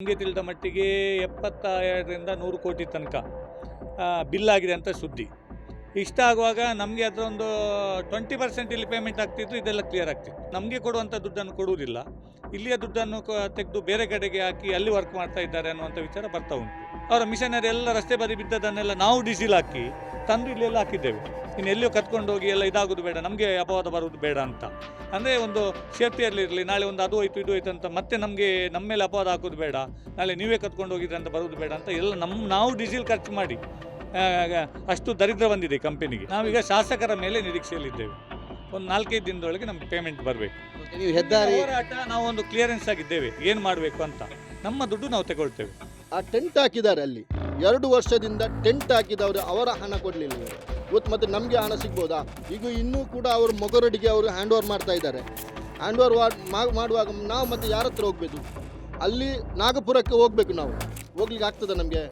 ನಮಗೆ ತಿಳಿದ ಮಟ್ಟಿಗೆ ಎಪ್ಪತ್ತ ಎರಡರಿಂದ ನೂರು ಕೋಟಿ ತನಕ ಬಿಲ್ ಆಗಿದೆ ಅಂತ ಸುದ್ದಿ. ಇಷ್ಟ ಆಗುವಾಗ ನಮಗೆ ಅದರೊಂದು ಟ್ವೆಂಟಿ ಪರ್ಸೆಂಟ್ ಇಲ್ಲಿ ಪೇಮೆಂಟ್ ಆಗ್ತಿತ್ತು, ಇದೆಲ್ಲ ಕ್ಲಿಯರ್ ಆಗ್ತಿತ್ತು. ನಮಗೆ ಕೊಡುವಂಥ ದುಡ್ಡನ್ನು ಕೊಡುವುದಿಲ್ಲ. ಇಲ್ಲಿಯ ದುಡ್ಡನ್ನು ತೆಗೆದು ಬೇರೆ ಕಡೆಗೆ ಹಾಕಿ ಅಲ್ಲಿ ವರ್ಕ್ ಮಾಡ್ತಾ ಇದ್ದಾರೆ ಅನ್ನುವಂಥ ವಿಚಾರ ಬರ್ತಾ ಉಂಟು. ಅವರ ಮಿಷನರಿ ಎಲ್ಲ ರಸ್ತೆ ಬದಿ ಬಿದ್ದದನ್ನೆಲ್ಲ ನಾವು ಡೀಸೆಲ್ ಹಾಕಿ ತಂದು ಇಲ್ಲೆಲ್ಲ ಹಾಕಿದ್ದೇವೆ. ಇನ್ನು ಎಲ್ಲಿಯೂ ಕತ್ಕೊಂಡು ಹೋಗಿ ಎಲ್ಲ ಇದಾಗೋದು ಬೇಡ ನಮಗೆ ಅಪವಾದ ಬರುವುದು ಬೇಡ ಅಂತ. ಅಂದರೆ ಒಂದು ಸೇಫ್ಟಿಯಲ್ಲಿ ಇರಲಿ ನಾಳೆ ಒಂದು ಅದು ಹೋಯ್ತು ಇದು ಹೋಯ್ತು ಅಂತ ಮತ್ತೆ ನಮಗೆ ನಮ್ಮ ಮೇಲೆ ಅಪವಾದ ಹಾಕೋದು ಬೇಡ ನಾಳೆ ನೀವೇ ಕತ್ಕೊಂಡು ಹೋಗಿದ್ರೆ ಅಂತ ಬರೋದು ಬೇಡ ಅಂತ ಎಲ್ಲ ನಮ್ಮ ನಾವು ಡೀಸೆಲ್ ಖರ್ಚು ಮಾಡಿ ಅಷ್ಟು ದರಿದ್ರ ಬಂದಿದೆ ಕಂಪನಿಗೆ. ನಾವೀಗ ಶಾಸಕರ ಮೇಲೆ ನಿರೀಕ್ಷೆಯಲ್ಲಿದ್ದೇವೆ. ಒಂದು ನಾಲ್ಕೈದು ದಿನದೊಳಗೆ ನಮ್ಗೆ ಪೇಮೆಂಟ್ ಬರಬೇಕು. ನೀವು ಹೆದ್ದಾರಿ ಹೋರಾಟ ನಾವು ಒಂದು ಕ್ಲಿಯರೆನ್ಸ್ ಆಗಿದ್ದೇವೆ. ಏನು ಮಾಡಬೇಕು ಅಂತ. ನಮ್ಮ ದುಡ್ಡು ನಾವು ತಗೊಳ್ತೇವೆ. ಆ ಟೆಂಟ್ ಹಾಕಿದ್ದಾರೆ ಅಲ್ಲಿ. ಎರಡು ವರ್ಷದಿಂದ ಟೆಂಟ್ ಹಾಕಿದವರು ಅವರ ಹಣ ಕೊಡಲಿಲ್ಲ. ಇವತ್ತು ಮತ್ತೆ ನಮಗೆ ಹಣ ಸಿಗ್ಬೋದಾ? ಈಗ ಇನ್ನೂ ಕೂಡ ಅವರು ಮೊಗರಡಿಗೆ ಅವರು ಹ್ಯಾಂಡ್ ಓವರ್ ಮಾಡ್ತಾ ಇದ್ದಾರೆ. ಹ್ಯಾಂಡ್ ಓವರ್ ಮಾಡುವಾಗ ನಾವು ಮತ್ತೆ ಯಾರ ಹತ್ರ ಹೋಗ್ಬೇಕು? ಅಲ್ಲಿ ನಾಗಪುರಕ್ಕೆ ಹೋಗ್ಬೇಕು ನಾವು. ಹೋಗ್ಲಿಕ್ಕೆ ಆಗ್ತದೆ ನಮಗೆ?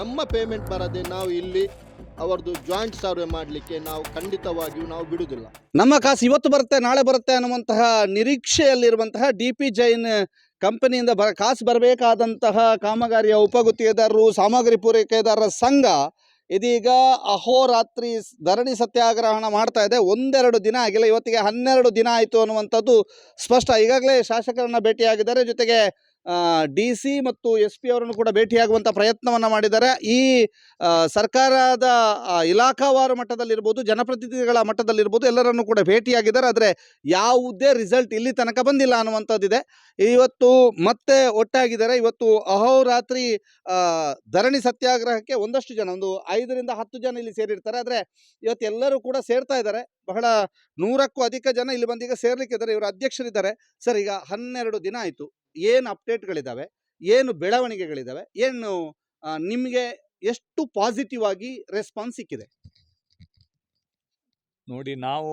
ನಮ್ಮ ಪೇಮೆಂಟ್ ಬರದೆ ನಾವು ಇಲ್ಲಿ ಅವರದು ಜಾಯಿಂಟ್ ಸರ್ವೆ ಮಾಡಲಿಕ್ಕೆ ನಾವು ಖಂಡಿತವಾಗಿಯೂ ನಾವು ಬಿಡುವುದಿಲ್ಲ ನಮ್ಮ ಕಾಸು ಇವತ್ತು ಬರುತ್ತೆ, ನಾಳೆ ಬರುತ್ತೆ ಅನ್ನುವಂತಹ ನಿರೀಕ್ಷೆಯಲ್ಲಿರುವಂತಹ ಡಿ ಪಿ ಜೈನ್ ಕಂಪನಿಯಿಂದ ಬರ, ಕಾಸು ಬರಬೇಕಾದಂತಹ ಕಾಮಗಾರಿಯ ಉಪಗುತ್ತಿಗೆದಾರರು, ಸಾಮಗ್ರಿ ಪೂರೈಕೆದಾರರ ಸಂಘ ಇದೀಗ ಅಹೋರಾತ್ರಿ ಧರಣಿ ಸತ್ಯಾಗ್ರಹಣ ಮಾಡ್ತಾ ಇದೆ. ಒಂದೆರಡು ದಿನ ಆಗಿಲ್ಲ, ಇವತ್ತಿಗೆ ಹನ್ನೆರಡು ದಿನ ಆಯಿತು ಅನ್ನುವಂಥದ್ದು ಸ್ಪಷ್ಟ. ಈಗಾಗಲೇ ಶಾಸಕರನ್ನು ಭೇಟಿಯಾಗಿದ್ದಾರೆ. ಜೊತೆಗೆ ಡಿ ಸಿ ಮತ್ತು ಎಸ್ ಪಿ ಅವರನ್ನು ಕೂಡ ಭೇಟಿಯಾಗುವಂಥ ಪ್ರಯತ್ನವನ್ನು ಮಾಡಿದ್ದಾರೆ. ಈ ಸರ್ಕಾರದ ಇಲಾಖಾವಾರು ಮಟ್ಟದಲ್ಲಿರ್ಬೋದು, ಜನಪ್ರತಿನಿಧಿಗಳ ಮಟ್ಟದಲ್ಲಿರ್ಬೋದು ಎಲ್ಲರನ್ನು ಕೂಡ ಭೇಟಿಯಾಗಿದ್ದಾರೆ. ಆದರೆ ಯಾವುದೇ ರಿಸಲ್ಟ್ ಇಲ್ಲಿ ತನಕ ಬಂದಿಲ್ಲ ಅನ್ನುವಂಥದ್ದಿದೆ. ಇವತ್ತು ಮತ್ತೆ ಒಟ್ಟಾಗಿದ್ದಾರೆ. ಇವತ್ತು ಅಹೋರಾತ್ರಿ ಧರಣಿ ಸತ್ಯಾಗ್ರಹಕ್ಕೆ ಒಂದಷ್ಟು ಜನ, ಒಂದು ಐದರಿಂದ ಹತ್ತು ಜನ ಇಲ್ಲಿ ಸೇರಿರ್ತಾರೆ. ಆದರೆ ಇವತ್ತು ಎಲ್ಲರೂ ಕೂಡ ಸೇರ್ತಾ ಇದ್ದಾರೆ. ಬಹಳ ನೂರಕ್ಕೂ ಅಧಿಕ ಜನ ಇಲ್ಲಿ ಬಂದೀಗ ಸೇರ್ಲಿಕ್ಕೆ ಇದ್ದಾರೆ ಇವರು ಅಧ್ಯಕ್ಷರಿದ್ದಾರೆ. ಸರ್, ಈಗ ಹನ್ನೆರಡು ದಿನ ಆಯಿತು. ಏನು ಅಪ್ಡೇಟ್ಗಳಿದ್ದಾವೆ ಏನು ಬೆಳವಣಿಗೆಗಳಿದ್ದಾವೆ ಏನು ನಿಮಗೆ ಎಷ್ಟು ಪಾಸಿಟಿವ್ ಆಗಿ ರೆಸ್ಪಾನ್ಸ್ ಸಿಕ್ಕಿದೆ? ನೋಡಿ, ನಾವು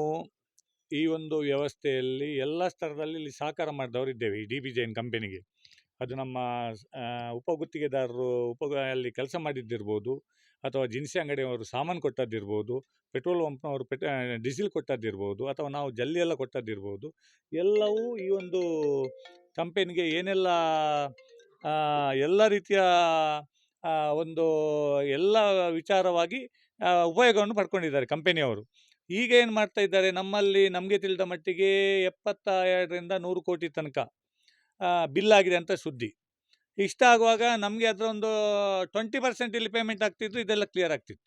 ಈ ಒಂದು ವ್ಯವಸ್ಥೆಯಲ್ಲಿ ಎಲ್ಲ ಸ್ತರದಲ್ಲಿ ಇಲ್ಲಿ ಸಹಕಾರ ಮಾಡಿದವರು ಇದ್ದೇವೆ, ಈ ಡಿ ಬಿ ಜೈನ್ ಕಂಪೆನಿಗೆ ಅದು ನಮ್ಮ ಉಪ ಉಪಗುತ್ತಿಗೆದಾರರು ಉಪ, ಅಲ್ಲಿ ಕೆಲಸ ಮಾಡಿದ್ದಿರ್ಬೋದು, ಅಥವಾ ದಿನಸಿ ಅಂಗಡಿಯವರು ಸಾಮಾನು ಕೊಟ್ಟದ್ದಿರ್ಬೋದು, ಪೆಟ್ರೋಲ್ ಪಂಪ್ನವರು ಪೆಟ್ ಡೀಸೆಲ್ ಕೊಟ್ಟದ್ದಿರ್ಬೋದು, ಅಥವಾ ನಾವು ಜಲ್ಲಿ ಎಲ್ಲ ಕೊಟ್ಟದ್ದಿರ್ಬೋದು, ಎಲ್ಲವೂ ಈ ಒಂದು ಕಂಪೆನಿಗೆ ಏನೆಲ್ಲ ಎಲ್ಲ ರೀತಿಯ ಒಂದು ಎಲ್ಲ ವಿಚಾರವಾಗಿ ಉಪಯೋಗವನ್ನು ಪಡ್ಕೊಂಡಿದ್ದಾರೆ ಕಂಪೆನಿಯವರು. ಈಗ ಏನು ಮಾಡ್ತಾ ಇದ್ದಾರೆ, ನಮ್ಮಲ್ಲಿ ನಮಗೆ ತಿಳಿದ ಮಟ್ಟಿಗೆ ಎಪ್ಪತ್ತ ಎರಡರಿಂದ ನೂರು ಕೋಟಿ ತನಕ ಬಿಲ್ ಆಗಿದೆ ಅಂತ ಸುದ್ದಿ. ಇಷ್ಟ ಆಗುವಾಗ ನಮಗೆ ಅದರ ಒಂದು ಟ್ವೆಂಟಿ ಪರ್ಸೆಂಟ್ ಇಲ್ಲಿ ಪೇಮೆಂಟ್ ಆಗ್ತಿತ್ತು, ಇದೆಲ್ಲ ಕ್ಲಿಯರ್ ಆಗ್ತಿತ್ತು.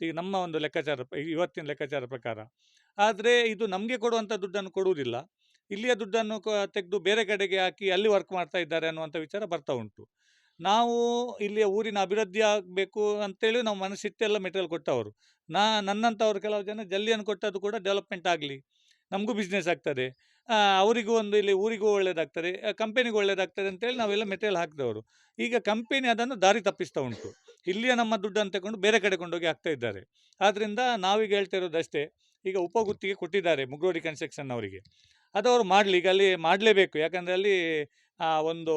ಈಗ ನಮ್ಮ ಒಂದು ಲೆಕ್ಕಾಚಾರ, ಇವತ್ತಿನ ಲೆಕ್ಕಾಚಾರ ಪ್ರಕಾರ. ಆದರೆ ಇದು ನಮಗೆ ಕೊಡುವಂಥ ದುಡ್ಡನ್ನು ಕೊಡುವುದಿಲ್ಲ. ಇಲ್ಲಿಯ ದುಡ್ಡನ್ನು ತೆಗೆದು ಬೇರೆ ಕಡೆಗೆ ಹಾಕಿ ಅಲ್ಲಿ ವರ್ಕ್ ಮಾಡ್ತಾ ಇದ್ದಾರೆ ಅನ್ನುವಂಥ ವಿಚಾರ ಬರ್ತಾ ಉಂಟು. ನಾವು ಇಲ್ಲಿಯ ಊರಿನ ಅಭಿವೃದ್ಧಿ ಆಗಬೇಕು ಅಂತೇಳಿ ನಾವು ಮನಸ್ಸಿಟ್ಟೆಲ್ಲ ಮೆಟೀರಿಯಲ್ ಕೊಟ್ಟವರು. ನಾ ನನ್ನಂಥವ್ರು ಕೆಲವು ಜನ ಜಲ್ಲಿಯನ್ನು ಕೊಟ್ಟದ್ದು ಕೂಡ ಡೆವಲಪ್ಮೆಂಟ್ ಆಗಲಿ. ನಮಗೂ ಬಿಸ್ನೆಸ್ ಆಗ್ತದೆ. ಅವರಿಗೂ ಒಂದು ಇಲ್ಲಿ ಊರಿಗೂ ಒಳ್ಳೆಯದಾಗ್ತದೆ ಕಂಪೆನಿಗೂ ಒಳ್ಳೆಯದಾಗ್ತದೆ ಅಂತೇಳಿ ನಾವೆಲ್ಲ ಮೆಟೀರಿಯಲ್ ಹಾಕಿದವರು. ಈಗ ಕಂಪೆನಿ ಅದನ್ನು ದಾರಿ ತಪ್ಪಿಸ್ತಾ ಉಂಟು. ಇಲ್ಲಿಯ ನಮ್ಮ ದುಡ್ಡನ್ನು ತಗೊಂಡು ಬೇರೆ ಕಡೆ ಕೊಂಡೋಗಿ ಆಗ್ತಾ ಇದ್ದಾರೆ. ಆದ್ದರಿಂದ ನಾವೀಗ ಹೇಳ್ತಾ ಇರೋದಷ್ಟೇ, ಈಗ ಉಪಗುತ್ತಿಗೆ ಕೊಟ್ಟಿದ್ದಾರೆ ಮುಗ್ರೋಡಿ ಕನ್ಸ್ಟ್ರಕ್ಷನ್ ಅವರಿಗೆ. ಅದು ಅವರು ಮಾಡಲಿ, ಈಗ ಅಲ್ಲಿ ಮಾಡಲೇಬೇಕು. ಯಾಕಂದರೆ ಅಲ್ಲಿ ಒಂದು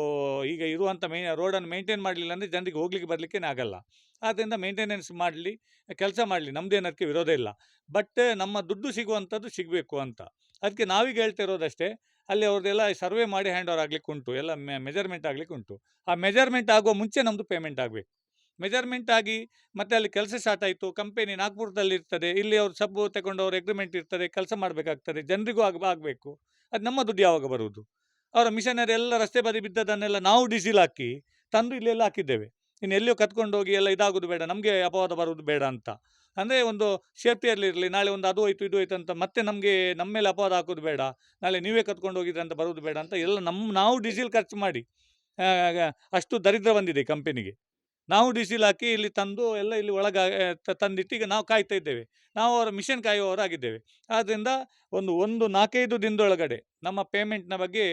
ಈಗ ಇರುವಂಥ ಮೇ ರೋಡನ್ನು ಮೇಂಟೈನ್ ಮಾಡಲಿಲ್ಲ ಅಂದರೆ ಜನರಿಗೆ ಹೋಗ್ಲಿಕ್ಕೆ ಬರಲಿಕ್ಕೆ ಆಗಲ್ಲ. ಆದ್ದರಿಂದ ಮೇಂಟೆನೆನ್ಸ್ ಮಾಡಲಿ, ಕೆಲಸ ಮಾಡಲಿ. ನಮ್ಮದೇನಕ್ಕೆ ವಿರೋಧ ಇಲ್ಲ. ಬಟ್ ನಮ್ಮ ದುಡ್ಡು ಸಿಗುವಂಥದ್ದು ಸಿಗಬೇಕು ಅಂತ. ಅದಕ್ಕೆ ನಾವೀಗ ಹೇಳ್ತಾ ಇರೋದಷ್ಟೇ, ಅಲ್ಲಿ ಅವ್ರದ್ದೆಲ್ಲ ಸರ್ವೆ ಮಾಡಿ ಹ್ಯಾಂಡ್ ಓವರ್ ಆಗಲಿಕ್ಕೆ ಉಂಟು ಎಲ್ಲ ಮೆಜರ್ಮೆಂಟ್ ಆಗಲಿಕ್ಕೆ ಉಂಟು ಆ ಮೆಜರ್ಮೆಂಟ್ ಆಗುವ ಮುಂಚೆ ನಮ್ಮದು ಪೇಮೆಂಟ್ ಆಗಬೇಕು. ಮೆಜರ್ಮೆಂಟ್ ಆಗಿ ಮತ್ತೆ ಅಲ್ಲಿ ಕೆಲಸ ಸ್ಟಾರ್ಟ್ ಆಯಿತು ಕಂಪೆನಿ ನಾಗ್ಪುರದಲ್ಲಿ ಇರ್ತದೆ, ಇಲ್ಲಿ ಅವರು ಸಬ್ಬು ತಗೊಂಡು ಅವ್ರ ಅಗ್ರಿಮೆಂಟ್ ಇರ್ತದೆ, ಕೆಲಸ ಮಾಡಬೇಕಾಗ್ತದೆ, ಜನರಿಗೂ ಆಗ, ಆಗಬೇಕು. ಅದು ನಮ್ಮ ದುಡ್ಡು ಯಾವಾಗ ಬರುವುದು? ಅವರ ಮಿಷನರಿ ಎಲ್ಲ ರಸ್ತೆ ಬದಿ ಬಿದ್ದದನ್ನೆಲ್ಲ ನಾವು ಡೀಸೆಲ್ ಹಾಕಿ ತಂದು ಇಲ್ಲೆಲ್ಲ ಹಾಕಿದ್ದೇವೆ. ಇನ್ನು ಎಲ್ಲಿಯೋ ಕತ್ಕೊಂಡು ಹೋಗಿ ಎಲ್ಲ ಇದಾಗೋದು ಬೇಡ, ನಮಗೆ ಅಪವಾದ ಬರುವುದು ಬೇಡ ಅಂತ. ಅಂದರೆ ಒಂದು ಸೇಫ್ಟಿಯಲ್ಲಿ ಇರಲಿ, ನಾಳೆ ಒಂದು ಅದು ಹೋಯ್ತು, ಇದು ಹೋಯ್ತು ಅಂತ ಮತ್ತೆ ನಮಗೆ ನಮ್ಮ ಮೇಲೆ ಅಪವಾದ ಹಾಕೋದು ಬೇಡ, ನಾಳೆ ನೀವೇ ಕತ್ಕೊಂಡು ಹೋಗಿದ್ರೆ ಅಂತ ಬರೋದು ಬೇಡ ಅಂತ ಎಲ್ಲ ನಮ್ಮ ನಾವು ಡೀಸೆಲ್ ಖರ್ಚು ಮಾಡಿ ಅಷ್ಟು ದರಿದ್ರ ಬಂದಿದೆ ಕಂಪೆನಿಗೆ ನಾವು ಡೀಸೆಲ್ ಹಾಕಿ ಇಲ್ಲಿ ತಂದು ಎಲ್ಲ ಇಲ್ಲಿ ಒಳಗ ತಂದಿಟ್ಟು ಈಗ ನಾವು ಕಾಯ್ತಾ ಇದ್ದೇವೆ. ನಾವು ಅವರ ಮಿಷನ್ ಕಾಯುವವರಾಗಿದ್ದೇವೆ. ಆದ್ದರಿಂದ ಒಂದು ಒಂದು ನಾಲ್ಕೈದು ದಿನದೊಳಗಡೆ ನಮ್ಮ ಪೇಮೆಂಟ್ನ ಬಗ್ಗೆ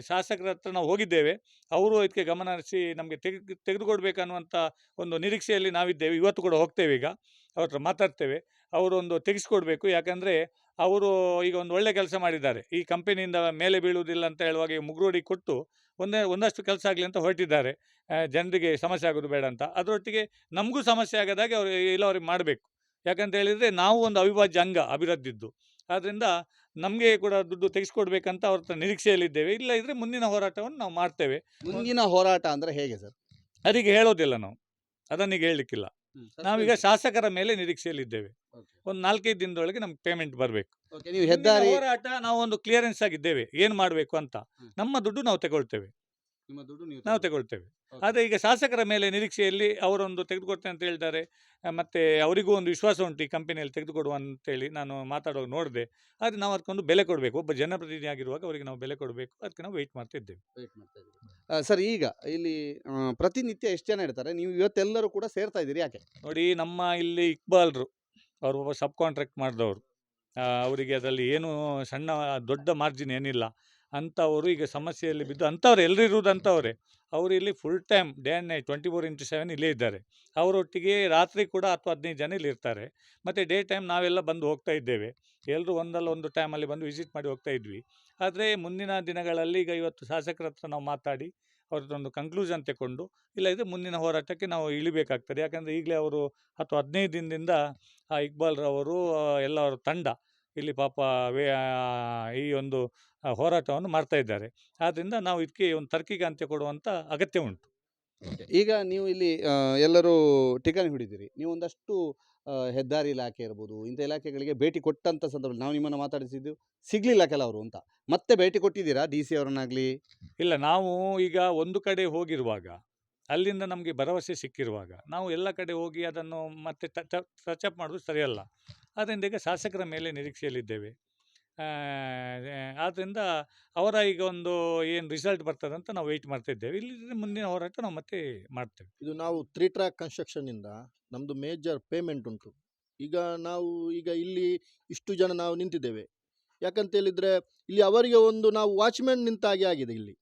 ಶಾಸಕರ ಹತ್ರ ನಾವು ಹೋಗಿದ್ದೇವೆ. ಅವರು ಇದಕ್ಕೆ ಗಮನ ಹರಿಸಿ ನಮಗೆ ತೆಗೆದು ತೆಗೆದುಕೊಡ್ಬೇಕನ್ನುವಂಥ ಒಂದು ನಿರೀಕ್ಷೆಯಲ್ಲಿ ನಾವಿದ್ದೇವೆ. ಇವತ್ತು ಕೂಡ ಹೋಗ್ತೇವೆ ಈಗ. ಅವ್ರ ಹತ್ರ ಮಾತಾಡ್ತೇವೆ. ಅವರೊಂದು ತೆಗೆಸ್ಕೊಡ್ಬೇಕು. ಯಾಕಂದರೆ ಅವರು ಈಗ ಒಂದು ಒಳ್ಳೆ ಕೆಲಸ ಮಾಡಿದ್ದಾರೆ. ಈ ಕಂಪನಿಯಿಂದ ಮೇಲೆ ಬೀಳುವುದಿಲ್ಲ ಅಂತ ಹೇಳುವಾಗ ಮುಗ್ರೋಡಿ ಕೊಟ್ಟು ಒಂದೇ ಒಂದಷ್ಟು ಕೆಲಸ ಆಗಲಿ ಅಂತ ಹೊರಟಿದ್ದಾರೆ. ಜನರಿಗೆ ಸಮಸ್ಯೆ ಆಗೋದು ಬೇಡ ಅಂತ. ಅದರೊಟ್ಟಿಗೆ ನಮಗೂ ಸಮಸ್ಯೆ ಆಗದಾಗೆ ಅವರು ಇಲ್ಲ ಅವ್ರಿಗೆ ಮಾಡಬೇಕು. ಯಾಕಂತ ಹೇಳಿದರೆ ನಾವು ಒಂದು ಅವಿಭಾಜ್ಯ ಅಂಗ ಅಭಿವೃದ್ಧಿದ್ದು. ಆದ್ದರಿಂದ ನಮಗೆ ಕೂಡ ದುಡ್ಡು ತೆಗೆಸ್ಕೊಡ್ಬೇಕಂತ ಅವ್ರ ನಿರೀಕ್ಷೆಯಲ್ಲಿದ್ದೇವೆ. ಇಲ್ಲ ಇದ್ರೆ ಮುಂದಿನ ಹೋರಾಟವನ್ನು ನಾವು ಮಾಡ್ತೇವೆ. ಮುಂದಿನ ಹೋರಾಟ ಅಂದರೆ ಹೇಗೆ ಸರ್? ಅದಕ್ಕೆ ಹೇಳೋದಿಲ್ಲ ನಾವು. ಅದನ್ನೀಗ ಹೇಳಲಿಕ್ಕಿಲ್ಲ. ನಾವೀಗ ಶಾಸಕರ ಮೇಲೆ ನಿರೀಕ್ಷೆಯಲ್ಲಿದ್ದೇವೆ. ಒಂದು ನಾಲ್ಕೈದು ದಿನದೊಳಗೆ ನಮ್ಗೆ ಪೇಮೆಂಟ್ ಬರಬೇಕು. ನೀವು ಹೆದ್ದಾರಿ ಹೋರಾಟ ನಾವು ಒಂದು ಕ್ಲಿಯರೆನ್ಸ್ ಆಗಿದ್ದೇವೆ. ಏನು ಮಾಡಬೇಕು ಅಂತ. ನಮ್ಮ ದುಡ್ಡು ನಾವು ತಗೊಳ್ತೇವೆ. ನೀವು ತಗೊಳ್ತೇವೆ. ಆದರೆ ಈಗ ಶಾಸಕರ ಮೇಲೆ ನಿರೀಕ್ಷೆಯಲ್ಲಿ ಅವರೊಂದು ತೆಗೆದುಕೊಡ್ತೇನೆ ಅಂತ ಹೇಳ್ತಾರೆ. ಮತ್ತು ಅವರಿಗೂ ಒಂದು ವಿಶ್ವಾಸ ಉಂಟು ಈ ಕಂಪನಿಯಲ್ಲಿ ತೆಗೆದುಕೊಡುವ ಅಂತೇಳಿ ನಾನು ಮಾತಾಡುವಾಗ ನೋಡಿದೆ. ಆದರೆ ನಾವು ಅದಕ್ಕೊಂದು ಬೆಲೆ ಕೊಡಬೇಕು. ಒಬ್ಬ ಜನಪ್ರತಿನಿಧಿ ಆಗಿರುವಾಗ ಅವರಿಗೆ ನಾವು ಬೆಲೆ ಕೊಡಬೇಕು. ಅದಕ್ಕೆ ನಾವು ವೆಯ್ಟ್ ಮಾಡ್ತಾ ಇದ್ದೇವೆ. ಸರ್ ಈಗ ಇಲ್ಲಿ ಪ್ರತಿನಿತ್ಯ ಎಷ್ಟು ಜನ ಇರ್ತಾರೆ? ನೀವು ಇವತ್ತೆಲ್ಲರೂ ಕೂಡ ಸೇರ್ತಾ ಇದ್ದೀರಿ ಯಾಕೆ? ನೋಡಿ ನಮ್ಮ ಇಲ್ಲಿ ಇಕ್ಬಾಲ್ರು ಅವರು ಒಬ್ಬ ಸಬ್ ಕಾಂಟ್ರಾಕ್ಟ್ ಮಾಡಿದವರು ಅವರಿಗೆ ಅದರಲ್ಲಿ ಏನು ಸಣ್ಣ ದೊಡ್ಡ ಮಾರ್ಜಿನ್ ಏನಿಲ್ಲ. ಅಂಥವರು ಈಗ ಸಮಸ್ಯೆಯಲ್ಲಿ ಬಿದ್ದು ಅಂಥವ್ರು ಎಲ್ಲರೂ ಇರುವುದು ಅಂಥವ್ರೆ ಅವರು ಇಲ್ಲಿ full time day and night twenty four into seven ಇಲ್ಲೇ ಇದ್ದಾರೆ. ಅವರೊಟ್ಟಿಗೆ ರಾತ್ರಿ ಕೂಡ ಹತ್ತು ಹದಿನೈದು ಜನ ಇಲ್ಲಿ ಇರ್ತಾರೆ. ಮತ್ತು ಡೇ ಟೈಮ್ ನಾವೆಲ್ಲ ಬಂದು ಹೋಗ್ತಾ ಇದ್ದೇವೆ. ಎಲ್ಲರೂ ಒಂದಲ್ಲ ಒಂದು ಟೈಮಲ್ಲಿ ಬಂದು ವಿಸಿಟ್ ಮಾಡಿ ಹೋಗ್ತಾ ಇದ್ವಿ. ಆದರೆ ಮುಂದಿನ ದಿನಗಳಲ್ಲಿ ಈಗ ಇವತ್ತು ಶಾಸಕರ ಹತ್ರ ನಾವು ಮಾತಾಡಿ, ಅವ್ರದ್ದೊಂದು ಕನ್ಕ್ಲೂಷನ್ ತಗೊಂಡು ಇಲ್ಲದಿದ್ದರೆ ಮುಂದಿನ ಹೋರಾಟಕ್ಕೆ ನಾವು ಇಳಿಬೇಕಾಗ್ತದೆ. ಯಾಕಂದರೆ ಈಗಲೇ ಅವರು ಹತ್ತು ಹದಿನೈದು ದಿನದಿಂದ ಇಕ್ಬಾಲ್ರವರು ಎಲ್ಲರ ತಂಡ ಇಲ್ಲಿ ಪಾಪ ವೇ ಈ ಒಂದು ಹೋರಾಟವನ್ನು ಮಾಡ್ತಾ ಇದ್ದಾರೆ. ಆದ್ದರಿಂದ ನಾವು ಇದಕ್ಕೆ ಒಂದು ತರ್ಕಿಗೆ ಅಂತ್ಯ ಕೊಡುವಂಥ ಅಗತ್ಯ ಉಂಟು. ಈಗ ನೀವು ಇಲ್ಲಿ ಎಲ್ಲರೂ ಠಿಕಾಣಿ ಹಿಡಿದಿರಿ. ನೀವು ಒಂದಷ್ಟು ಹೆದ್ದಾರಿ ಇಲಾಖೆ ಇರ್ಬೋದು ಇಂಥ ಇಲಾಖೆಗಳಿಗೆ ಭೇಟಿ ಕೊಟ್ಟಂಥ ಸಂದರ್ಭದಲ್ಲಿ ನಾವು ನಿಮ್ಮನ್ನು ಮಾತಾಡಿಸಿದ್ದು ಸಿಗಲಿಲ್ಲ ಕೆಲವರು ಅಂತ. ಮತ್ತೆ ಭೇಟಿ ಕೊಟ್ಟಿದ್ದೀರಾ ಡಿ ಸಿ ಅವರನ್ನಾಗಲಿ? ಇಲ್ಲ ನಾವು ಈಗ ಒಂದು ಕಡೆ ಹೋಗಿರುವಾಗ ಅಲ್ಲಿಂದ ನಮಗೆ ಭರವಸೆ ಸಿಕ್ಕಿರುವಾಗ ನಾವು ಎಲ್ಲ ಕಡೆ ಹೋಗಿ ಅದನ್ನು ಮತ್ತೆ ಟಚ್ ಅಪ್ ಮಾಡೋದು ಸರಿಯಲ್ಲ. ಆದ್ದರಿಂದ ಈಗ ಶಾಸಕರ ಮೇಲೆ ನಿರೀಕ್ಷೆಯಲ್ಲಿದ್ದೇವೆ. ಆದ್ದರಿಂದ ಅವರ ಈಗ ಒಂದು ಏನು ರಿಸಲ್ಟ್ ಬರ್ತದೆ ಅಂತ ನಾವು ವೆಯ್ಟ್ ಮಾಡ್ತಾ ಇದ್ದೇವೆ ಇಲ್ಲಿ ಮುಂದಿನ ಹೋರಾಟ ನಾವು ಮತ್ತೆ ಮಾಡ್ತೇವೆ. ಇದು ನಾವು ತ್ರೀ ಟ್ರ್ಯಾಕ್ ಕನ್ಸ್ಟ್ರಕ್ಷನ್ನಿಂದ ನಮ್ಮದು ಮೇಜರ್ ಪೇಮೆಂಟ್ ಉಂಟು. ಈಗ ನಾವು, ಈಗ ಇಲ್ಲಿ ಇಷ್ಟು ಜನ ನಾವು ನಿಂತಿದ್ದೇವೆ. ಯಾಕಂತ ಹೇಳಿದರೆ ಇಲ್ಲಿ ಅವರಿಗೆ ಒಂದು ನಾವು ವಾಚ್ಮ್ಯಾನ್ ನಿಂತ ಹಾಗೆ ಆಗಿದೆ ಇಲ್ಲಿ.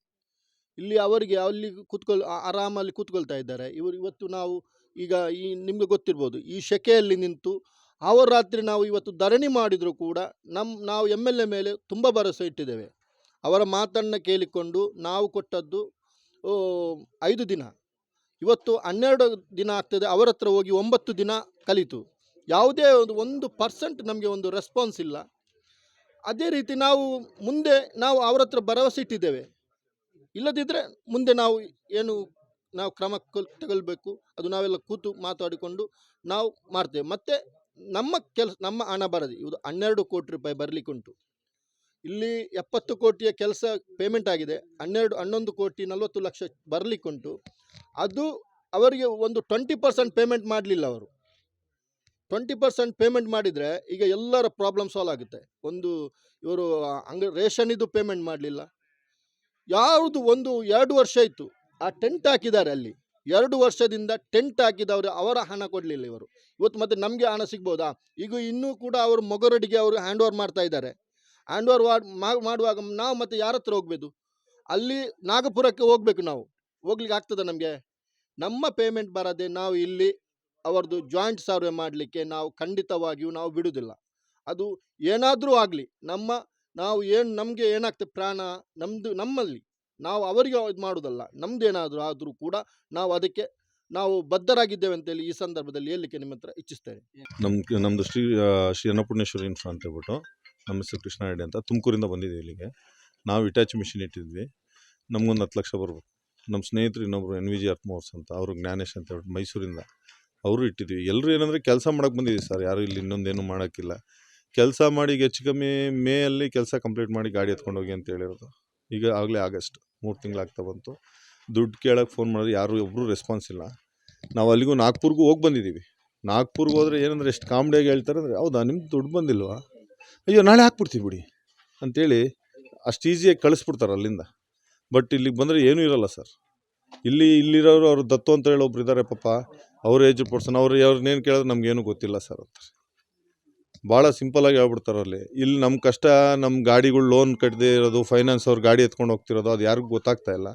ಇಲ್ಲಿ ಅವರಿಗೆ ಅಲ್ಲಿ ಕೂತ್ಕೊಳ್ ಆರಾಮಲ್ಲಿ ಕೂತ್ಕೊಳ್ತಾ ಇದ್ದಾರೆ. ಇವರು ಇವತ್ತು ನಾವು ಈಗ ಈ, ನಿಮಗೆ ಗೊತ್ತಿರ್ಬೋದು, ಈ ಶೆಕೆಯಲ್ಲಿ ನಿಂತು ಅವರ ರಾತ್ರಿ ನಾವು ಇವತ್ತು ಧರಣಿ ಮಾಡಿದರೂ ಕೂಡ ನಮ್ಮ ನಾವು ಎಂ ಎಲ್ ಎ ಮೇಲೆ ತುಂಬ ಭರವಸೆ ಇಟ್ಟಿದ್ದೇವೆ. ಅವರ ಮಾತನ್ನು ಕೇಳಿಕೊಂಡು ನಾವು ಕೊಟ್ಟದ್ದು ಐದು ದಿನ. ಇವತ್ತು ಹನ್ನೆರಡು ದಿನ ಆಗ್ತದೆ, ಅವರ ಹತ್ರ ಹೋಗಿ ಒಂಬತ್ತು ದಿನ ಕಲಿತು. ಯಾವುದೇ ಒಂದು ಒಂದು ಪರ್ಸೆಂಟ್ ನಮಗೆ ಒಂದು ರೆಸ್ಪಾನ್ಸ್ ಇಲ್ಲ. ಅದೇ ರೀತಿ ನಾವು ಮುಂದೆ ನಾವು ಅವರ ಹತ್ರ ಭರವಸೆ ಇಟ್ಟಿದ್ದೇವೆ. ಇಲ್ಲದಿದ್ದರೆ ಮುಂದೆ ನಾವು ಏನು, ನಾವು ಕ್ರಮ ತಗೊಳ್ಬೇಕು. ಅದು ನಾವೆಲ್ಲ ಕೂತು ಮಾತಾಡಿಕೊಂಡು ನಾವು ಮಾಡ್ತೇವೆ. ಮತ್ತು ನಮ್ಮ ಕೆಲಸ, ನಮ್ಮ ಹಣ ಬರದು ಇದು ಹನ್ನೆರಡು ಕೋಟಿ ರೂಪಾಯಿ ಬರಲಿಕ್ಕುಂಟು. ಇಲ್ಲಿ ಎಪ್ಪತ್ತು ಕೋಟಿಯ ಕೆಲಸ ಪೇಮೆಂಟ್ ಆಗಿದೆ, ಹನ್ನೆರಡು, ಹನ್ನೊಂದು ಕೋಟಿ ನಲವತ್ತು ಲಕ್ಷ ಬರಲಿಕ್ಕುಂಟು. ಅದು ಅವರಿಗೆ ಒಂದು ಟ್ವೆಂಟಿ ಪರ್ಸೆಂಟ್ ಪೇಮೆಂಟ್ ಮಾಡಲಿಲ್ಲ ಅವರು. ಟ್ವೆಂಟಿ ಪರ್ಸೆಂಟ್ ಪೇಮೆಂಟ್ ಮಾಡಿದರೆ ಈಗ ಎಲ್ಲರ ಪ್ರಾಬ್ಲಮ್ ಸಾಲ್ವ್ ಆಗುತ್ತೆ. ಒಂದು ಇವರು ಅಂಗ ರೇಷನ್ ಇದು ಪೇಮೆಂಟ್ ಮಾಡಲಿಲ್ಲ. ಯಾವುದು ಒಂದು ಎರಡು ವರ್ಷ ಆಯಿತು, ಆ ಟೆಂಟ್ ಹಾಕಿದ್ದಾರೆ ಅಲ್ಲಿ. ಎರಡು ವರ್ಷದಿಂದ ಟೆಂಟ್ ಹಾಕಿದವರು ಅವರ ಹಣ ಕೊಡಲಿಲ್ಲ ಇವರು. ಇವತ್ತು ಮತ್ತೆ ನಮಗೆ ಹಣ ಸಿಗ್ಬೋದಾ? ಈಗ ಇನ್ನೂ ಕೂಡ ಅವರು ಮೊಗರಡಿಗೆ ಅವರು ಹ್ಯಾಂಡ್ ಓವರ್ ಮಾಡ್ತಾ ಇದ್ದಾರೆ. ಹ್ಯಾಂಡ್ ಓವರ್ ಮಾಡುವಾಗ ನಾವು ಮತ್ತೆ ಯಾರ ಹತ್ರ ಹೋಗ್ಬೇಕು? ಅಲ್ಲಿ ನಾಗಪುರಕ್ಕೆ ಹೋಗ್ಬೇಕು ನಾವು. ಹೋಗ್ಲಿಕ್ಕೆ ಆಗ್ತದೆ ನಮಗೆ? ನಮ್ಮ ಪೇಮೆಂಟ್ ಬರದೆ ನಾವು ಇಲ್ಲಿ ಅವರದು ಜಾಯಿಂಟ್ ಸರ್ವೆ ಮಾಡಲಿಕ್ಕೆ ನಾವು ಖಂಡಿತವಾಗಿಯೂ ನಾವು ಬಿಡುವುದಿಲ್ಲ. ಅದು ಏನಾದರೂ ಆಗಲಿ, ನಮ್ಮ, ನಾವು ಏನು, ನಮಗೆ ಏನಾಗ್ತದೆ ಪ್ರಾಣ? ನಮ್ಮದು ನಮ್ಮಲ್ಲಿ. ನಾವು ಅವರಿಗೆ ಇದು ಮಾಡೋದಲ್ಲ ನಮ್ದು ಏನಾದರೂ ಆದರೂ ಕೂಡ ನಾವು ಅದಕ್ಕೆ ನಾವು ಬದ್ಧರಾಗಿದ್ದೇವೆ ಅಂತೇಳಿ ಈ ಸಂದರ್ಭದಲ್ಲಿ ಹೇಳಲಿಕ್ಕೆ ನಿಮ್ಮ ಹತ್ರ ಇಚ್ಛಿಸ್ತೇನೆ. ನಮ್ಮ ನಮ್ಮದು ಶ್ರೀ ಶ್ರೀ ಅನ್ನಪೂರ್ಣೇಶ್ವರಿ ಇನ್ಫ್ರಾ ಅಂತ ಹೇಳ್ಬಿಟ್ಟು ನಮ್ಮ ಹೆಸರು ಕೃಷ್ಣ ಅಂತ ತುಮಕೂರಿಂದ ಬಂದಿದ್ದೀವಿ ಇಲ್ಲಿಗೆ. ನಾವು ಇಟ್ಯಾಚ್ ಮಿಷಿನ್ ಇಟ್ಟಿದ್ವಿ. ನಮಗೊಂದು ಹತ್ತು ಲಕ್ಷ ಬರ್ಬೇಕು. ನಮ್ಮ ಸ್ನೇಹಿತರು ಇನ್ನೊಬ್ರು ಎನ್ ವಿ ಜಿ ಆತ್ಮವರ್ಸ್ ಅಂತ, ಅವರು ಜ್ಞಾನೇಶ್ ಅಂತ ಹೇಳ್ಬಿಟ್ಟು ಮೈಸೂರಿಂದ ಅವರು ಇಟ್ಟಿದ್ವಿ. ಎಲ್ಲರೂ ಏನಂದರೆ ಕೆಲಸ ಮಾಡೋಕ್ಕೆ ಬಂದಿದ್ದೀವಿ ಸರ್, ಯಾರು ಇಲ್ಲಿ ಇನ್ನೊಂದೇನು ಮಾಡೋಕ್ಕಿಲ್ಲ. ಕೆಲಸ ಮಾಡಿ ಹೆಚ್ಚು ಕಮ್ಮಿ ಮೇ ಅಲ್ಲಿ ಕೆಲಸ ಕಂಪ್ಲೀಟ್ ಮಾಡಿ ಗಾಡಿ ಎತ್ಕೊಂಡು ಹೋಗಿ ಅಂತ ಹೇಳಿರೋದು. ಈಗ ಆಗಲೇ ಆಗಸ್ಟ್, ಮೂರು ತಿಂಗಳಾಗ್ತಾ ಬಂತು. ದುಡ್ಡು ಕೇಳೋಕ್ಕೆ ಫೋನ್ ಮಾಡಿದ್ರೆ ಯಾರು ಒಬ್ಬರು ರೆಸ್ಪಾನ್ಸ್ ಇಲ್ಲ. ನಾವು ಅಲ್ಲಿಗೂ ನಾಗ್ಪುರ್ಗೂ ಹೋಗಿ ಬಂದಿದ್ದೀವಿ ನಾಗ್ಪುರ್ಗೆ ಹೋದರೆ ಏನಂದ್ರೆ ಎಷ್ಟು ಕಾಮಿಡಿಯಾಗಿ ಹೇಳ್ತಾರೆ ಅಂದರೆ, ಹೌದಾ, ನಿಮ್ದು ದುಡ್ಡು ಬಂದಿಲ್ವಾ? ಅಯ್ಯೋ, ನಾಳೆ ಹಾಕ್ಬಿಡ್ತೀವಿ ಬಿಡಿ ಅಂಥೇಳಿ ಅಷ್ಟು ಈಸಿಯಾಗಿ ಕಳಿಸ್ಬಿಡ್ತಾರೆ ಅಲ್ಲಿಂದ. ಬಟ್ ಇಲ್ಲಿಗೆ ಬಂದರೆ ಏನೂ ಇರಲ್ಲ ಸರ್. ಇಲ್ಲಿ, ಇಲ್ಲಿರೋರು ಅವ್ರು ದತ್ತು ಅಂತ ಹೇಳಿ ಒಬ್ರು ಇದ್ದಾರೆ ಪಾಪ. ಅವ್ರ ಏಜ್ ಪರ್ಸನ್ ಅವ್ರು ಅವ್ರನ್ನೇನು ಕೇಳಿದ್ರೆ ನಮಗೇನು ಗೊತ್ತಿಲ್ಲ ಸರ್ ಅಂತ. ಭಾಳ ಸಿಂಪಲಾಗಿ ಹೇಳ್ಬಿಡ್ತಾರೆ ಅಲ್ಲಿ. ಇಲ್ಲಿ ನಮ್ಮ ಕಷ್ಟ ನಮ್ಮ ಗಾಡಿಗಳು ಲೋನ್ ಕಟ್ಟದೇ ಇರೋದು ಫೈನಾನ್ಸ್ ಅವ್ರು ಗಾಡಿ ಎತ್ಕೊಂಡು ಹೋಗ್ತಿರೋದು ಅದು ಯಾರಿಗೂ ಗೊತ್ತಾಗ್ತಾ ಇಲ್ಲ.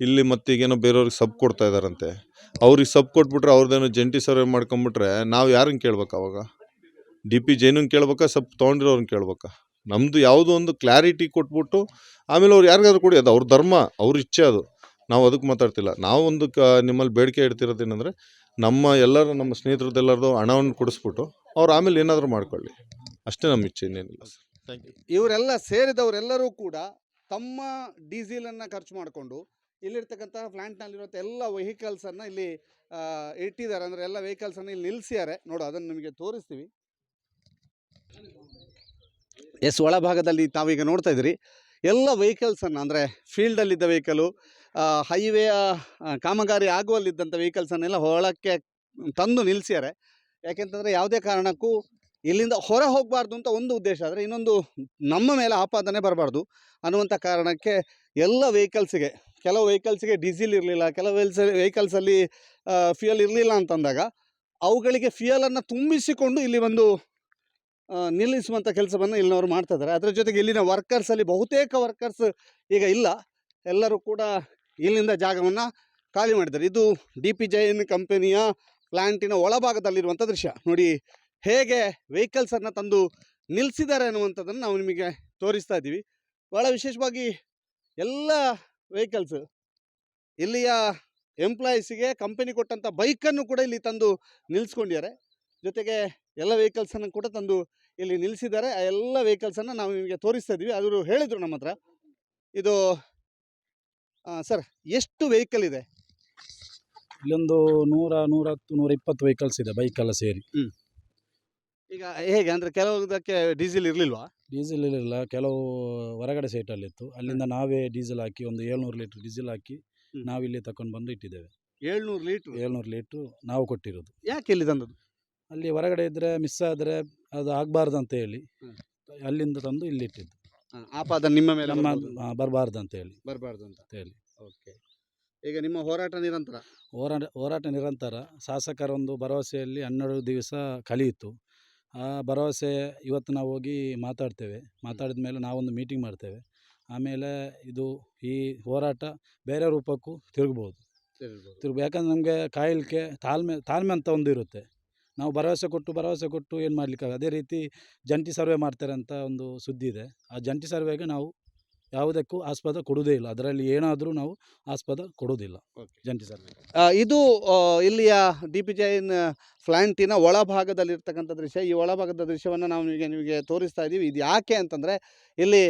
ಇಲ್ಲಿ ಮತ್ತೆ ಈಗೇನೋ ಬೇರೆಯವ್ರಿಗೆ ಸಬ್ ಕೊಡ್ತಾ ಇದ್ದಾರಂತೆ ಅವ್ರಿಗೆ ಸಬ್ ಕೊಟ್ಬಿಟ್ರೆ ಅವ್ರದ್ದೇನೋ ಜಂಟಿ ಸರ್ವೆ ಮಾಡ್ಕೊಂಬಿಟ್ರೆ ನಾವು ಯಾರನ್ನ ಕೇಳ್ಬೇಕು ಅವಾಗ? ಡಿ ಪಿ ಜೈನಂಗೆ ಕೇಳ್ಬೇಕಾ ಸಬ್ ತೊಗೊಂಡಿರೋರ್ನ ಕೇಳ್ಬೇಕಾ? ನಮ್ಮದು ಯಾವುದೋ ಒಂದು ಕ್ಲಾರಿಟಿ ಕೊಟ್ಬಿಟ್ಟು ಆಮೇಲೆ ಅವ್ರು ಯಾರಿಗಾದ್ರೂ ಕೊಡಿ, ಅದು ಅವ್ರ ಧರ್ಮ, ಅವ್ರ ಇಚ್ಛೆ ಅದು. ನಾವು ಅದಕ್ಕೆ ಮಾತಾಡ್ತಿಲ್ಲ. ನಾವು ಒಂದು ಕ ನಿಮ್ಮಲ್ಲಿ ಬೇಡಿಕೆ ಇಡ್ತಿರೋದೇನೆಂದರೆ ನಮ್ಮ ಎಲ್ಲರೂ ನಮ್ಮ ಸ್ನೇಹಿತರದ್ದೆಲ್ಲರದು ಹಣವನ್ನು ಕೊಡಿಸ್ಬಿಟ್ಟು ಅವ್ರು ಆಮೇಲೆ ಏನಾದರೂ ಮಾಡ್ಕೊಳ್ಳಿ. ಅಷ್ಟೇ ನಮ್ಮ ಇಚ್ಛೆ ಇನ್ನೇನಿಲ್ಲ ಸರ್. ಥ್ಯಾಂಕ್ ಯು ಇವರೆಲ್ಲ ಸೇರಿದವರೆಲ್ಲರೂ ಕೂಡ ತಮ್ಮ ಡೀಸೆಲನ್ನು ಖರ್ಚು ಮಾಡಿಕೊಂಡು ಇಲ್ಲಿರ್ತಕ್ಕಂಥ ಪ್ಲ್ಯಾಂಟ್ನಲ್ಲಿರುವಂಥ ಎಲ್ಲ ವೆಹಿಕಲ್ಸನ್ನು ಇಲ್ಲಿ ಇಟ್ಟಿದ್ದಾರೆ. ಅಂದರೆ ಎಲ್ಲ ವೆಹಿಕಲ್ಸನ್ನು ಇಲ್ಲಿ ನಿಲ್ಲಿಸಿದ್ದಾರೆ ನೋಡು, ಅದನ್ನು ನಿಮಗೆ ತೋರಿಸ್ತೀವಿ. ಎಸ್, ಒಳಭಾಗದಲ್ಲಿ ತಾವೀಗ ನೋಡ್ತಾ ಇದ್ದೀರಿ. ಎಲ್ಲ ವೆಹಿಕಲ್ಸನ್ನು ಅಂದರೆ ಫೀಲ್ಡಲ್ಲಿದ್ದ ವೆಹಿಕಲು ಹೈವೇಯ ಕಾಮಗಾರಿ ಆಗುವಲ್ಲಿದ್ದಂಥ ವೆಹಿಕಲ್ಸನ್ನೆಲ್ಲ ಹೊಳಕ್ಕೆ ತಂದು ನಿಲ್ಲಿಸ್ಯಾರೆ ಯಾಕೆಂತಂದರೆ ಯಾವುದೇ ಕಾರಣಕ್ಕೂ ಇಲ್ಲಿಂದ ಹೊರ ಹೋಗಬಾರ್ದು ಅಂತ ಒಂದು ಉದ್ದೇಶ. ಆದರೆ ಇನ್ನೊಂದು ನಮ್ಮ ಮೇಲೆ ಆಪಾದನೆ ಬರಬಾರ್ದು ಅನ್ನುವಂಥ ಕಾರಣಕ್ಕೆ ಎಲ್ಲ ವೆಹಿಕಲ್ಸಿಗೆ ಕೆಲವು ವೆಹಿಕಲ್ಸಿಗೆ ಡೀಸೆಲ್ ಇರಲಿಲ್ಲ, ಕೆಲವು ವೆಲ್ಸ್ ವೆಹಿಕಲ್ಸಲ್ಲಿ ಫ್ಯೂಯಲ್ ಇರಲಿಲ್ಲ ಅಂತಂದಾಗ ಅವುಗಳಿಗೆ ಫ್ಯೂಯಲನ್ನು ತುಂಬಿಸಿಕೊಂಡು ಇಲ್ಲಿ ಒಂದು ನಿಲ್ಲಿಸುವಂಥ ಕೆಲಸವನ್ನು ಇಲ್ಲಿನವರು ಮಾಡ್ತಾ ಇದ್ದಾರೆ. ಅದರ ಜೊತೆಗೆ ಇಲ್ಲಿನ ವರ್ಕರ್ಸಲ್ಲಿ ಬಹುತೇಕ ವರ್ಕರ್ಸ್ ಈಗ ಇಲ್ಲ. ಎಲ್ಲರೂ ಕೂಡ ಇಲ್ಲಿಂದ ಜಾಗವನ್ನು ಖಾಲಿ ಮಾಡಿದ್ದಾರೆ. ಇದು ಡಿ ಪಿ ಜೈನ್ ಕಂಪನಿಯ ಪ್ಲ್ಯಾಂಟಿನ ಒಳಭಾಗದಲ್ಲಿರುವಂಥ ದೃಶ್ಯ. ನೋಡಿ, ಹೇಗೆ ವೆಹಿಕಲ್ಸನ್ನು ತಂದು ನಿಲ್ಲಿಸಿದ್ದಾರೆ ಅನ್ನುವಂಥದ್ದನ್ನು ನಾವು ನಿಮಗೆ ತೋರಿಸ್ತಾ ಇದ್ದೀವಿ. ಭಾಳ ವಿಶೇಷವಾಗಿ ಎಲ್ಲ ವೆಹಿಕಲ್ಸ್ ಇಲ್ಲಿಯ ಎಂಪ್ಲಾಯೀಸಿಗೆ ಕಂಪನಿ ಕೊಟ್ಟಂಥ ಬೈಕನ್ನು ಕೂಡ ಇಲ್ಲಿ ತಂದು ನಿಲ್ಲಿಸ್ಕೊಂಡಿದ್ದಾರೆ ಜೊತೆಗೆ ಎಲ್ಲ ವೆಹಿಕಲ್ಸನ್ನು ಕೂಡ ತಂದು ಇಲ್ಲಿ ನಿಲ್ಲಿಸಿದ್ದಾರೆ ಆ ಎಲ್ಲ ವೆಹಿಕಲ್ಸನ್ನು ನಾವು ನಿಮಗೆ ತೋರಿಸ್ತಾ ಇದ್ದೀವಿ. ಅವರು ಹೇಳಿದರು ನಮ್ಮ ಹತ್ರ. ಇದು ಸರ್ ಎಷ್ಟು ವೆಹಿಕಲ್ ಇದೆ? ಇಲ್ಲೊಂದು ನೂರ ನೂರ ಹತ್ತು ನೂರ ಇಪ್ಪತ್ತು ವೆಹಿಕಲ್ಸ್ ಇದೆ ಬೈಕೆಲ್ಲ ಸೇರಿ ಈಗ ಹೇಗೆ ಅಂದರೆ ಕೆಲವುದಕ್ಕೆ ಡೀಸೆಲ್ ಇರಲಿಲ್ವಾ? ಡೀಸೆಲ್ ಇರಲಿಲ್ಲ. ಕೆಲವು ಹೊರಗಡೆ ಸೈಟಲ್ಲಿತ್ತು ಅಲ್ಲಿಂದ ನಾವೇ ಡೀಸೆಲ್ ಹಾಕಿ ಒಂದು ಏಳ್ನೂರು ಲೀಟ್ರ್ ಡೀಸೆಲ್ ಹಾಕಿ. ನಾವಿಲ್ಲಿ ತಗೊಂಡು ಬಂದು ಇಟ್ಟಿದ್ದೇವೆ. ಏಳ್ನೂರು ಲೀಟ್ರ್ ಏಳ್ನೂರು ಲೀಟ್ರು ನಾವು ಕೊಟ್ಟಿರೋದು. ಯಾಕೆ ಇಲ್ಲಿ ತಂದದ್ದು? ಅಲ್ಲಿ ಹೊರಗಡೆ ಇದ್ದರೆ ಮಿಸ್ ಆದರೆ ಅದು ಆಗಬಾರ್ದು ಅಂತ ಹೇಳಿ ಅಲ್ಲಿಂದ ತಂದು ಇಲ್ಲಿ ಇಟ್ಟಿದ್ದು ಆ, ಆಪಾದನೆ ನಿಮ್ಮ ಮೇಲೆ ನಮ್ಮ ಬರಬಾರ್ದು ಅಂತ ಹೇಳಿ. ಬರಬಾರ್ದು ಅಂತ ಅಂತ ಹೇಳಿ. ಓಕೆ. ಈಗ ನಿಮ್ಮ ಹೋರಾಟ ನಿರಂತರ? ಹೋರಾಟ ಹೋರಾಟ ನಿರಂತರ. ಶಾಸಕರೊಂದು ಭರವಸೆಯಲ್ಲಿ ಹನ್ನೆರಡು ದಿವಸ ಕಲಿಯಿತು. ಆ ಭರವಸೆ ಇವತ್ತು ನಾವು ಹೋಗಿ ಮಾತಾಡ್ತೇವೆ. ಮಾತಾಡಿದ ಮೇಲೆ ನಾವೊಂದು ಮೀಟಿಂಗ್ ಮಾಡ್ತೇವೆ. ಆಮೇಲೆ ಇದು ಈ ಹೋರಾಟ ಬೇರೆ ರೂಪಕ್ಕೂ ತಿರುಗ್ಬೋದು. ತಿರುಗ ಯಾಕಂದ್ರೆ ನಮಗೆ ಕಾಯಲಿಕ್ಕೆ ತಾಳ್ಮೆ ತಾಳ್ಮೆ ಅಂತ ಒಂದು ಇರುತ್ತೆ. ನಾವು ಭರವಸೆ ಕೊಟ್ಟು ಭರವಸೆ ಕೊಟ್ಟು ಏನು ಮಾಡಲಿಕ್ಕಾಗ ಅದೇ ರೀತಿ ಜಂಟಿ ಸರ್ವೆ ಮಾಡ್ತಾರೆ ಅಂತ ಒಂದು ಸುದ್ದಿ ಇದೆ. ಆ ಜಂಟಿ ಸರ್ವೆಗೆ ನಾವು ಯಾವುದಕ್ಕೂ ಆಸ್ಪದ ಕೊಡುವುದೇ ಇಲ್ಲ. ಅದರಲ್ಲಿ ಏನಾದರೂ ನಾವು ಆಸ್ಪದ ಕೊಡುವುದಿಲ್ಲ. ಜಂಟಿ ಸರ್ವೆ. ಆ, ಇದು ಆ, ಇಲ್ಲಿಯ ಡಿ ಪಿ ಜೈನ್ ಫ್ಲ್ಯಾಂಟಿನ ಒಳಭಾಗದಲ್ಲಿರ್ತಕ್ಕಂಥ ದೃಶ್ಯ. ಈ ಒಳಭಾಗದ ದೃಶ್ಯವನ್ನು ನಾವು ನಿಮಗೆ ನಿಮಗೆ ತೋರಿಸ್ತಾ ಇದ್ದೀವಿ ಇದು ಯಾಕೆ ಅಂತಂದರೆ ಇಲ್ಲಿ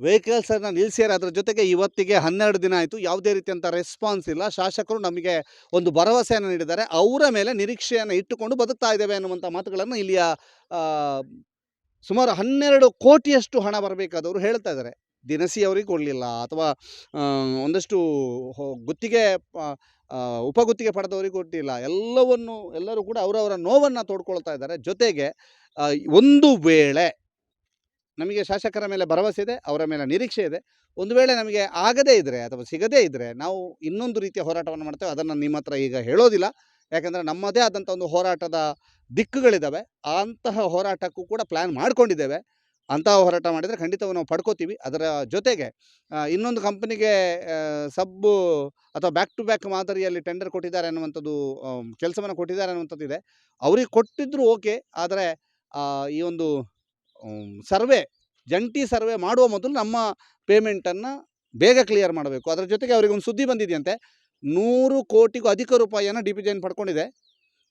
ವೆಹಿಕಲ್ಸನ್ನು ನಿಲ್ಲಿಸ್ಯಾರ ಅದರ ಜೊತೆಗೆ ಇವತ್ತಿಗೆ ಹನ್ನೆರಡು ದಿನ ಆಯಿತು. ಯಾವುದೇ ರೀತಿಯಂಥ ರೆಸ್ಪಾನ್ಸ್ ಇಲ್ಲ. ಶಾಸಕರು ನಮಗೆ ಒಂದು ಭರವಸೆಯನ್ನು ನೀಡಿದ್ದಾರೆ. ಅವರ ಮೇಲೆ ನಿರೀಕ್ಷೆಯನ್ನು ಇಟ್ಟುಕೊಂಡು ಬದುಕ್ತಾ ಇದ್ದೇವೆ ಅನ್ನುವಂಥ ಮಾತುಗಳನ್ನು ಇಲ್ಲಿಯ ಸುಮಾರು ಹನ್ನೆರಡು ಕೋಟಿಯಷ್ಟು ಹಣ ಬರಬೇಕಾದವರು ಹೇಳ್ತಾ ಇದ್ದಾರೆ. ದಿನಸಿ ಅವರಿಗೆ ಕೊಡಲಿಲ್ಲ ಅಥವಾ ಒಂದಷ್ಟು ಗುತ್ತಿಗೆ ಉಪಗುತ್ತಿಗೆ ಪಡೆದವರಿಗೆ ಕೊಟ್ಟಿಲ್ಲ. ಎಲ್ಲವನ್ನು, ಎಲ್ಲರೂ ಕೂಡ ಅವರವರ ನೋವನ್ನು ತೋಡ್ಕೊಳ್ತಾ ಇದ್ದಾರೆ. ಜೊತೆಗೆ ಒಂದು ವೇಳೆ ನಮಗೆ ಶಾಸಕರ ಮೇಲೆ ಭರವಸೆ ಇದೆ, ಅವರ ಮೇಲೆ ನಿರೀಕ್ಷೆ ಇದೆ. ಒಂದು ವೇಳೆ ನಮಗೆ ಆಗದೇ ಇದ್ದರೆ ಅಥವಾ ಸಿಗದೇ ಇದ್ದರೆ ನಾವು ಇನ್ನೊಂದು ರೀತಿಯ ಹೋರಾಟವನ್ನು ಮಾಡ್ತೇವೆ. ಅದನ್ನು ನಿಮ್ಮ ಹತ್ರ ಈಗ ಹೇಳೋದಿಲ್ಲ. ಯಾಕಂದರೆ ನಮ್ಮದೇ ಆದಂಥ ಒಂದು ಹೋರಾಟದ ದಿಕ್ಕುಗಳಿದ್ದಾವೆ. ಅಂತಹ ಹೋರಾಟಕ್ಕೂ ಕೂಡ ಪ್ಲ್ಯಾನ್ ಮಾಡ್ಕೊಂಡಿದ್ದೇವೆ. ಅಂತಹ ಹೋರಾಟ ಮಾಡಿದರೆ ಖಂಡಿತವಾಗಿ ನಾವು ಪಡ್ಕೋತೀವಿ. ಅದರ ಜೊತೆಗೆ ಇನ್ನೊಂದು ಕಂಪನಿಗೆ ಸಬ್ಬು ಅಥವಾ ಬ್ಯಾಕ್ ಟು ಬ್ಯಾಕ್ ಮಾದರಿಯಲ್ಲಿ ಟೆಂಡರ್ ಕೊಟ್ಟಿದ್ದಾರೆ ಅನ್ನುವಂಥದ್ದು ಕೆಲಸವನ್ನು ಕೊಟ್ಟಿದ್ದಾರೆ ಅನ್ನುವಂಥದ್ದು ಇದೆ. ಅವ್ರಿಗೆ ಕೊಟ್ಟಿದ್ದರೂ ಓಕೆ. ಆದರೆ ಈ ಒಂದು ಸರ್ವೆ, ಜಂಟಿ ಸರ್ವೆ ಮಾಡುವ ಮೊದಲು ನಮ್ಮ ಪೇಮೆಂಟನ್ನು ಬೇಗ ಕ್ಲಿಯರ್ ಮಾಡಬೇಕು. ಅದರ ಜೊತೆಗೆ ಅವರಿಗೆ ಒಂದು ಸುದ್ದಿ ಬಂದಿದೆಯಂತೆ. ನೂರು ಕೋಟಿಗೂ ಅಧಿಕ ರೂಪಾಯಿಯನ್ನು ಡಿ ಪಿ ಜೈನ್ ಪಡ್ಕೊಂಡಿದೆ.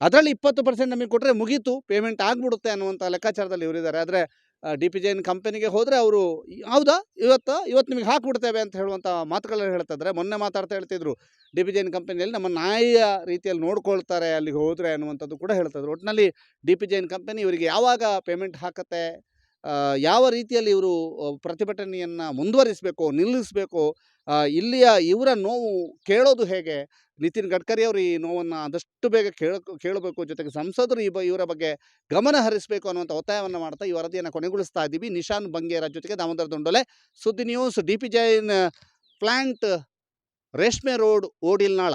ಅದರಲ್ಲಿ ಇಪ್ಪತ್ತು ಪರ್ಸೆಂಟ್ ನಮಗೆ ಕೊಟ್ಟರೆ ಮುಗೀತು. ಪೇಮೆಂಟ್ ಆಗಿಬಿಡುತ್ತೆ ಅನ್ನುವಂಥ ಲೆಕ್ಕಾಚಾರದಲ್ಲಿ ಇವರಿದ್ದಾರೆ ಆದರೆ ಡಿ ಪಿ ಜೈನ್ ಕಂಪನಿಗೆ ಹೋದರೆ ಅವರು ಹೌದಾ? ಇವತ್ತು? ಇವತ್ತು ನಿಮಗೆ ಹಾಕ್ಬಿಡ್ತೇವೆ ಅಂತ ಹೇಳುವಂಥ ಮಾತುಗಳನ್ನು ಹೇಳ್ತಾ ಇದ್ದಾರೆ ಮೊನ್ನೆ ಮಾತಾಡ್ತಾ ಹೇಳ್ತಿದ್ರು. ಡಿ ಪಿ ಜೈನ್ ಕಂಪನಿಯಲ್ಲಿ ನಮ್ಮ ನಾಯಿಯ ರೀತಿಯಲ್ಲಿ ನೋಡ್ಕೊಳ್ತಾರೆ ಅಲ್ಲಿಗೆ ಹೋದರೆ ಅನ್ನುವಂಥದ್ದು ಕೂಡ ಹೇಳ್ತಾ ಇದ್ರು. ಒಟ್ಟಿನಲ್ಲಿ ಡಿ ಪಿ ಜೈನ್ ಕಂಪನಿ ಇವರಿಗೆ ಯಾವಾಗ ಪೇಮೆಂಟ್ ಹಾಕತ್ತೆ? ಯಾವ ರೀತಿಯಲ್ಲಿ ಇವರು ಪ್ರತಿಭಟನೆಯನ್ನು ಮುಂದುವರಿಸಬೇಕು, ನಿಲ್ಲಿಸಬೇಕು ಇಲ್ಲಿಯ ಇವರ ನೋವು ಕೇಳೋದು ಹೇಗೆ? ನಿತಿನ್ ಗಡ್ಕರಿ ಅವರು ಈ ನೋವನ್ನು ಆದಷ್ಟು ಬೇಗ ಕೇಳ, ಕೇಳಬೇಕು. ಜೊತೆಗೆ ಸಂಸದರು ಈ ಇವರ ಬಗ್ಗೆ ಗಮನ ಹರಿಸಬೇಕು ಅನ್ನುವಂಥ ಒತ್ತಾಯವನ್ನು ಮಾಡ್ತಾ ಈ ವರದಿಯನ್ನು ಕೊನೆಗೊಳಿಸ್ತಾ ಇದ್ದೀವಿ ನಿಶಾನ್ ಬಂಗೇರ ಜೊತೆಗೆ ದಾಮೋದರ ದೊಂಡೊಲೆ. ಸುದ್ದಿ news, D P Jain plant Reshme road, Odilnala.